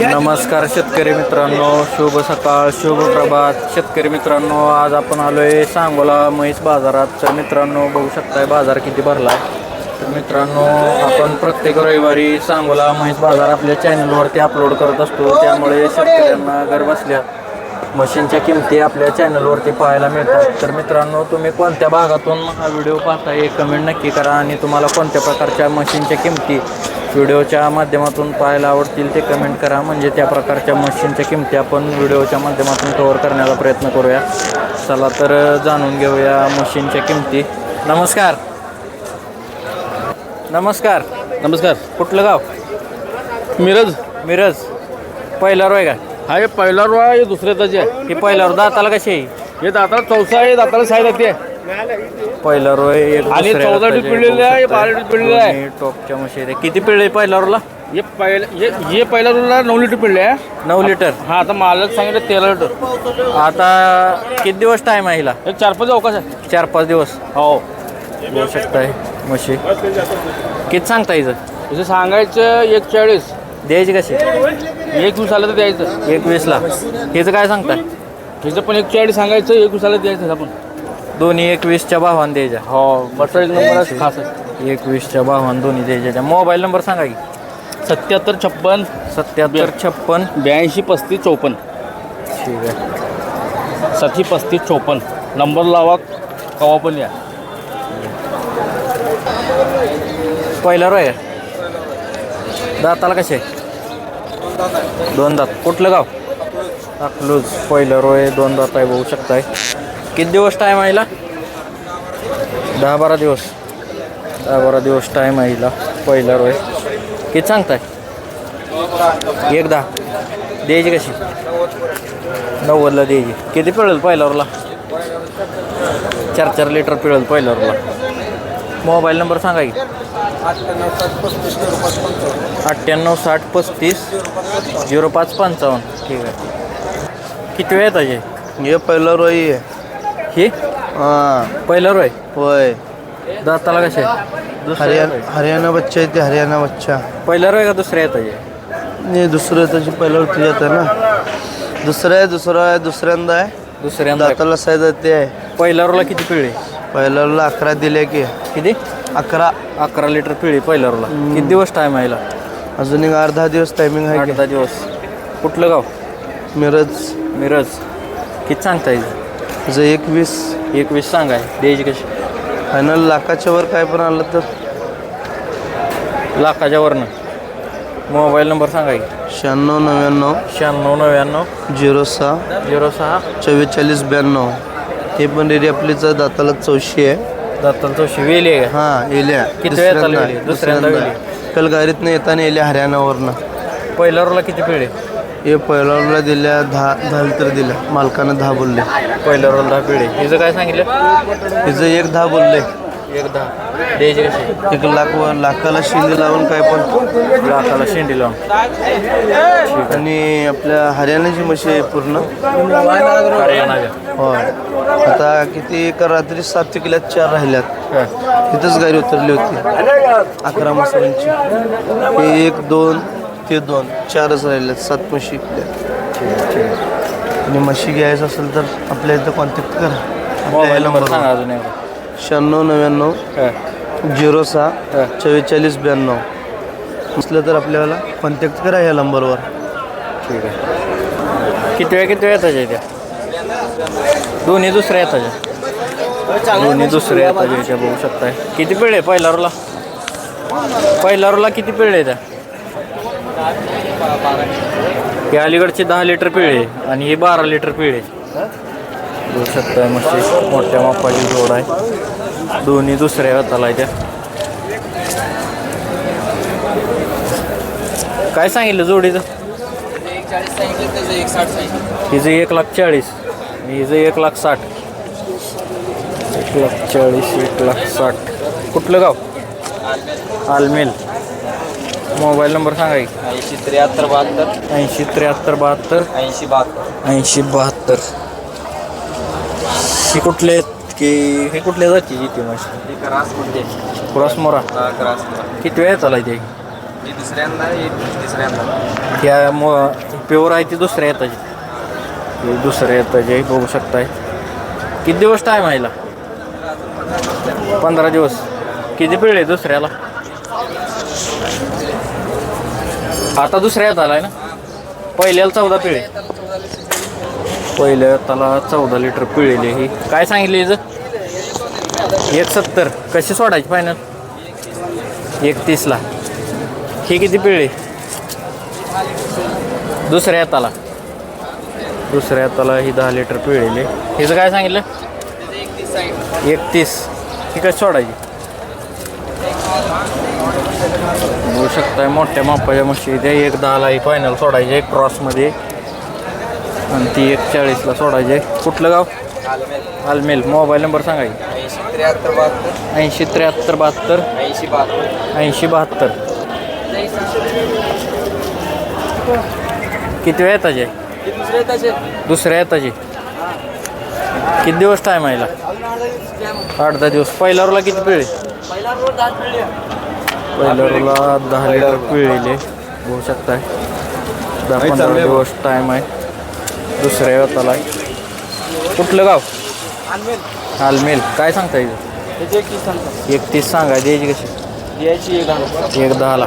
नमस्कार शेतकरी मित्रांनो शुभ सकाळ शुभ प्रभात. शेतकरी मित्रांनो आज आपण आलोय सांगोला म्हैस बाजारात. तर मित्रांनो बघू शकताय बाजार किती भरलाय. तर मित्रांनो आपण प्रत्येक रविवारी सांगोला म्हैस बाजार आपल्या चॅनलवरती अपलोड करत असतो. त्यामुळे शेतकऱ्यांना घर बसल्या मशीनच्या किमती आपल्या चॅनलवरती पाहायला मिळतात. तर मित्रांनो तुम्ही कोणत्या भागातून हा व्हिडिओ पाहताय कमेंट नक्की करा आणि तुम्हाला कोणत्या प्रकारच्या मशीनच्या किमती व्हिडिओच्या माध्यमातून पाहायला आवडतील ते कमेंट करा. म्हणजे त्या प्रकारच्या मशीनच्या किमती आपण व्हिडिओच्या माध्यमातून कव्हर करण्याचा प्रयत्न करूया. चला तर जाणून घेऊया मशीनच्या किमती. नमस्कार. नमस्कार. नमस्कार. कुठलं गाव? मिरज. मिरज. पहिला रोय का हा हे पहिला रो आहे हे दुसऱ्या ताजी आहे. हे पहिल्यावर दाताला कशी आहे? हे दाताला चौसा आहे दाताला साई जाते पहिला रोय एक आणि चौदा पिळलेले आहे, बघू. बारा पिळलेले आहे. दोन्ही टॉपच्या म्हशी आहेत. किती पिळले पहिला रोला हे पहिला हे हे पहिला रोला नऊ लिटर पिळले आहे नऊ लिटर हा आता मालक सांगितलं तेरा लिटर आता किती दिवस टाइम आहे हिला? एक चार पाच अवकाश आहे. चार पाच दिवस. हो. बघू शकताय म्हशी किती सांगता हिचं? इथे सांगायचं एक चाळीस द्यायची कशी? एक वीस आलं तर द्यायचं. एक वीसला हिचं काय सांगताय? हिचं पण एक चाळीस सांगायचं एक वीस आलं तर द्यायचं आपण दोन्ही एक वीसच्या भावान द्यायच्या हो बटर एक नंबर खास आहे एक वीसच्या भावान दोन्ही द्यायच्या मोबाईल नंबर सांगा की. सत्याहत्तर छप्पन. सत्याहत्तर छप्पन. ब्याऐंशी पस्तीस चौपन्न. ठीक आहे. सती पस्तीस चौपन्न. नंबर लावा कवा पण या. पहिला रोय. दाताला कसे? दोन दात. कुठलं गाव? अकलूज. पहिलं रोय दोन दात आहे. बघू शकताय. किती दिवस टाईम आहे हिला? दहा बारा दिवस. दहा बारा दिवस टाईम आहे हिला पहिला रोय किती सांगताय? एक दहा द्यायची कशी? नव्वदला द्यायची. किती पिळेल पहिल्यावरला? चार चार लिटर पिळेल पहिल्यावरला. मोबाईल नंबर सांगा की. अठ्ठ्याण्णव साठ पस्तीस झिरो पाच पंचावन्न. ठीक आहे. किती वेळ येताचे ये पहिला रोई आहे. ही हां. पहिलं रोय होय. दाताला कसे? हरियाणा हरियाणा बच्चा आहे ते हरियाणा बच्चा. पहिलं रोय का दुसऱ्या येताचे नाही दुसरं त्याची पहिला होती येतं ना. दुसरं आहे दुसरं आहे दुसऱ्यांदा आहे. दुसऱ्यांदा दाताला साईज ते आहे. पहिल्या रोला किती पिळे? रोला अकरा दिले की. किती? अकरा. अकरा लिटर पिळी पहिल्या रोला किती दिवस टाईम आहे? अजून एक अर्धा दिवस टायमिंग आहे आठ दहा दिवस. कुठलं गाव? की मिरज. मिरज. किती सांगता येईल तुझं एक वीस एकवीस सांगाय द्यायची कशी? फायनल लाखाच्या वर काय पण आलं तर? लाखाच्या वरनं. मोबाईल नंबर सांगा की शहाण्णव नव्याण्णव. शहाण्णव नव्याण्णव. झिरो सहा. झिरो सहा. चव्वेचाळीस ब्याण्णव. हे पण रेडी आपलीचं दाताला चौशी आहे. दत्तल चौशी. वेली आहे? हां गेली? दुसऱ्यांदा काल गाडीतनं येताना येल्या हरियाणावरनं. पहिल्या रोला किती पिळे हे पहिल्याला दिल्या दहा दहा लिटर दिल्या. मालकानं दहा बोलले. पहिल्या रोला दहा पिळे हिचं काय सांगितलं? तिचं एक दहा बोलले. एक दहा. द्यायची एक लाख लाखाला शिंदे लावून काय पण. लाखाला शेंडी लावून. आणि आपल्या हरियाणाची म्हशी आहे पूर्ण. हरियाणाच्या. होय. आता किती एका रात्री सात किल्यात चार राहिल्यात. हा. तिथंच गाडी उतरली होती. अकरा मसाल्यांची. हे एक दोन ते दोन चारच राहिल्यात सात म्हशी आणि म्हशी घ्यायचं असेल तर आपल्या इथं कॉन्टॅक्ट करा. आपल्या मोबाईल या नंबर सांगा नंबरवर अजून एकदा. शहाण्णव नव्याण्णव हा. झिरो सहा. चव्वेचाळीस ब्याण्णव. असलं तर आपल्याला कॉन्टॅक्ट करा या नंबरवर. ठीक आहे. किती वेळ किती वेळ येताच्या त्या दोन्ही दुसऱ्या येताच्या दोन्ही दुसऱ्या येताच्या बघू शकताय. किती पिळे पहिल्या रोला? पहिल्या रोला किती पिळे त्या हे अलीकडची दहा लिटर पिळे आणि हे बारा लिटर पिळे. बघू शकताय मस्त मोठ्या मापाची जोड आहे. दोन्ही दुसऱ्या हाताला आहे त्या काय सांगितलं जोडीचं? हिचं एक लाख चाळीस हिचं एक लाख साठ. एक लाख चाळीस एक लाख साठ. कुठलं गाव? आलमेल मोबाईल नंबर सांगा की. ऐंशी त्र्याहत्तर बहात्तर. ऐंशी त्र्याहत्तर बहात्तर. ऐंशी बहात्तर. ऐंशी बहात्तर. हे कुठले की हे कुठल्या ती माशी एक रास म्हणजे क्रॉस मोरा. हा, क्रास किती वेळ चालाय ते ही दुसऱ्यांदा ही तिसऱ्यांदा. मो प्युअर आहे ती दुसऱ्या येताची. ही दुसऱ्या येताची आहे बघू शकताय. किती दिवस टाईम आहे हिला? पंधरा दिवस. किती पिळे दुसऱ्याला? आता दुसऱ्या येत आलाय ना? पहिल्याला चौदा पिळे. पहिल्या त्याला चौदा लिटर पिळेली ही. काय सांगितले हिचं? एक सत्तर. कशी सोडायची फायनल एकतीसला. ही किती पिळे दुसऱ्या हाताला. दुसऱ्या हाताला ही दहा लिटर पिळेली हिचं काय सांगितलं? एकतीस. ही कशी सोडायची? बघू शकताय. मोठ्या मापाच्या म्हशी त्या एक दहाला ही फायनल सोडायची एक क्रॉसमध्ये आणि ती एक चाळीसला सोडायची. आहे. कुठलं गाव? आलमेल. मोबाईल नंबर सांगायची ऐंशी त्र्याहत्तर बहात्तर. ऐंशी त्र्याहत्तर बहात्तर. ऐंशी बहात्तर. ऐंशी बहात्तर. किती वेळ येताचे दुसऱ्या येताचे किती दिवस टाईम आहे? आठ दहा दिवस. पहिल्या रोला किती पिळे. पहिल्या रोला दहा लिटर पिळलेले बघू शकताय. दहा पंधरा दिवस टाईम आहे. दुसऱ्या येताला आहे. कुठलं गाव? आलमेल. काय सांगता येईल एकतीस सांगा. द्यायची कशी? द्यायची एक दहा एक दहाला.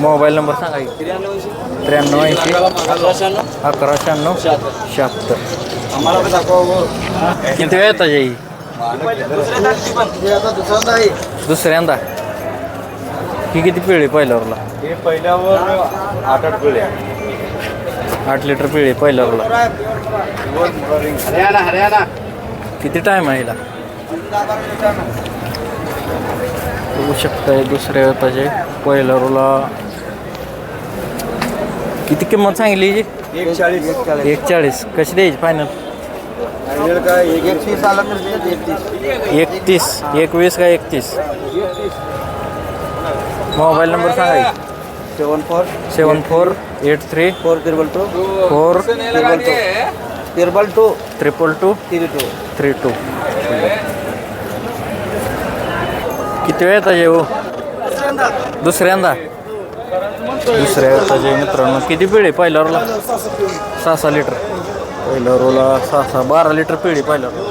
मोबाईल नंबर सांगा. त्र्याण्णव ऐंशी. अकरा शहाण्णव. शहात्तर. किती वेळ येतात ही? दुसऱ्यांदा. ही किती पिळी पहिल्यावरला? हे पहिल्यावर आठ आठ पिढ्या आठ लिटर पिळी पहिल्यावरला. हरियाणा हरियाणा. किती टाईम आहे हिला? बघू शकताय दुसऱ्या येताचे पहिल्या रोला किती किंमत सांगितली हिची? एक चाळीस एक चाळीस कशी द्यायची फायनल एकतीस एकवीस का एकतीस. मोबाईल नंबर सांगा. Seven four seven four eight three four triple two four triple two triple two three two three two किती वेळ येतात हो दुसऱ्यांदा. दुसऱ्या येताचे मित्रांनो. किती पिढी पहिल्या रोला सहा सहा लिटर. पहिल्या रोला सहा सहा बारा लिटर पिढी पहिल्या रोला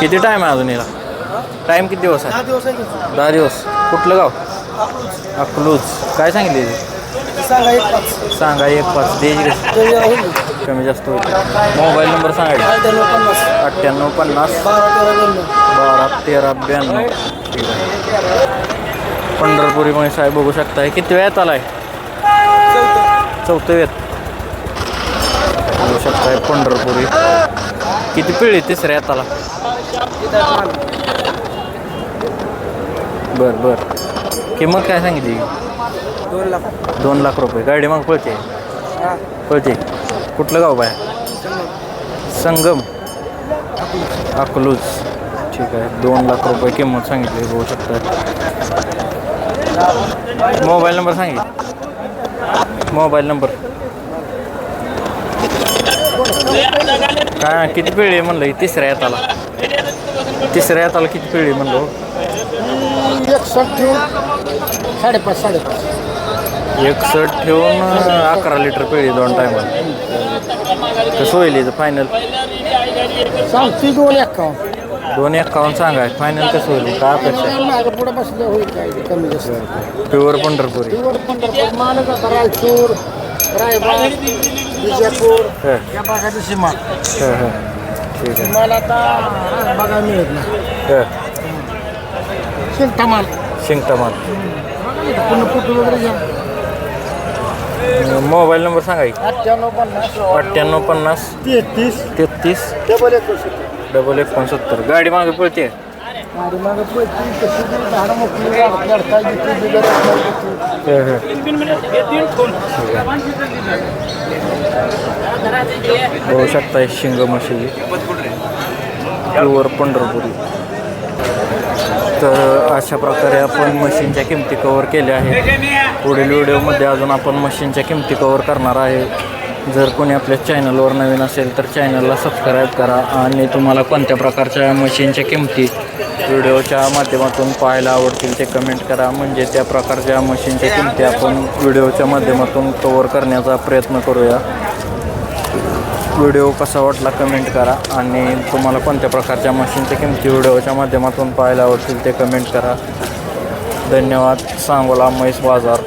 किती टाईम आहे अजून याला टाईम किती दिवस आहे? दहा दिवस कुठलं गाव? अकलूज. काय सांगितले सांगा एक पाच. सांगा एक पाच. कशी कमी जास्त होईल. मोबाईल नंबर सांगा पन्नास. अठ्ठ्याण्णव पन्नास. बारा तेरा ब्याण्णव बारा तेरा ब्याण्णव. ठीक आहे. पंढरपुरी म्हैस आहे बघू शकताय. किती वेळात आलाय? चौथं वेळ बघू शकताय पंढरपुरी. किती पिढी तिसऱ्या येताला? बर बर. किंमत काय सांगितली? दोन लाख. दोन लाख रुपये. गाडी मग पळते. पळते. कुठलं गाव बाय? संगम. अकलूज. ठीक आहे. दोन लाख रुपये किंमत सांगितली बघू शकता. मोबाईल नंबर सांगितले. Mobile number. काय किती पिढी आहे म्हणलं? तिसऱ्या येताला. तिसऱ्या येताला किती पिढी म्हणलं? एक शर्ट ठेवून साडेपाच साडेपाच. एकसठ ठेवून अकरा लिटर पिळी दोन टायमाला कसं होईल इथं फायनल सांगते दोन एक्कावन्न दोन एकावन्न सांगाय फायनल कसं होईल? काय अपेक्षा मागं पुढं बसलं होईल काय? कमी जास्त. प्युअर पंढरपुरी. निवड पंढरपूर मानगाव रायचूर रायबाग विजयपूर हं, या भागाची सीमा. हं, हं. ठीक आहे. मला आता बघायला मिळत नाही. हं, पुन्हा फोटो वगैरे घ्या मोबाईल नंबर सांगा की. अठ्ठ्याण्णव पन्नास. अठ्ठ्याण्णव पन्नास. तेहतीस. तेहतीस. डबल एकोणसत्तर. डबल एकोणसत्तर. गाडी मागे पळते गाडी मागं पैसे कशी तरी झाडं मोठी लढता जिथे बिगर हं, हं. बघू शकताय शिंग म्हशी प्युअर पंढरपुरी. तर अशा प्रकारे आपण मशीनच्या किमती कवर केल्या आहेत. पुढील व्हिडिओमध्ये अजून आपण मशीनच्या किमती कवर करणार आहे. जर कोणी आपल्या चॅनलवर नवीन असेल तर चॅनलला सबस्क्राईब करा आणि तुम्हाला कोणत्या प्रकारच्या मशीनच्या किमती व्हिडिओच्या माध्यमातून पाहायला आवडतील ते कमेंट करा. म्हणजे त्या प्रकारच्या मशीनच्या किमती आपण व्हिडिओच्या माध्यमातून कवर करण्याचा प्रयत्न करूया. व्हिडिओ कसा वाटला कमेंट करा आणि तुम्हाला कोणत्या प्रकारच्या मशीनच्या किमती व्हिडिओच्या माध्यमातून पाहायला आवडतील ते कमेंट करा. धन्यवाद. सांगोला म्हैस बाजार.